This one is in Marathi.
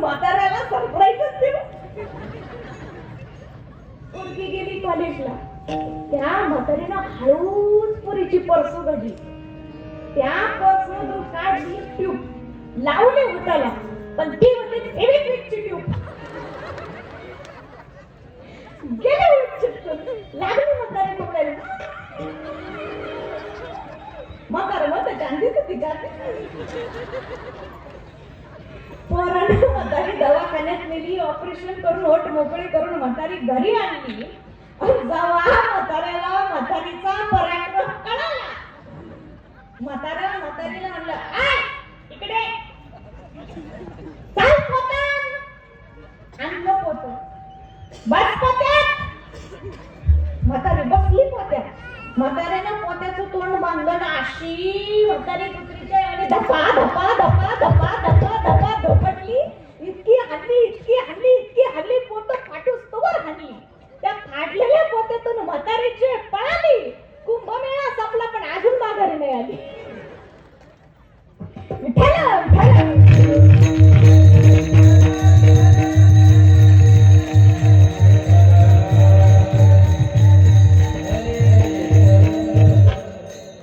म्हाताऱ्याला सरप्राईजच दिलं पोरगी गेली कॉलेजला त्या म्हातारीनं हळूच पुरीची पर्स उघडली. त्या पर्स मधून काढली ट्यूब लावली उठाला पण ती होती फेविक्विकची ट्यूब गेले लागली म्हातारी डोळ्याला म्हातारे मग चांदीच होती पोरानं म्हातारी दवाखान्यात नेली ऑपरेशन करून ओट मोकळी करून म्हातारी घरी आणली. जावा म्हाताऱ्याला म्हातारीचा पराक्रम कळाला. म्हातारा म्हातारीला म्हणलं आय इकडे. चाल पोतात आणलं पोत बस पोत्यात म्हातारी बसली पोत्यात. म्हाताऱ्यानं पोत्याचं तोंड बांधलं ना अशी म्हातारी कुत्रीच्या आणि धपा धपा धपा म्हातारीची पळाली कुंभमेळा संपला पण अजून माघारी नाही आली.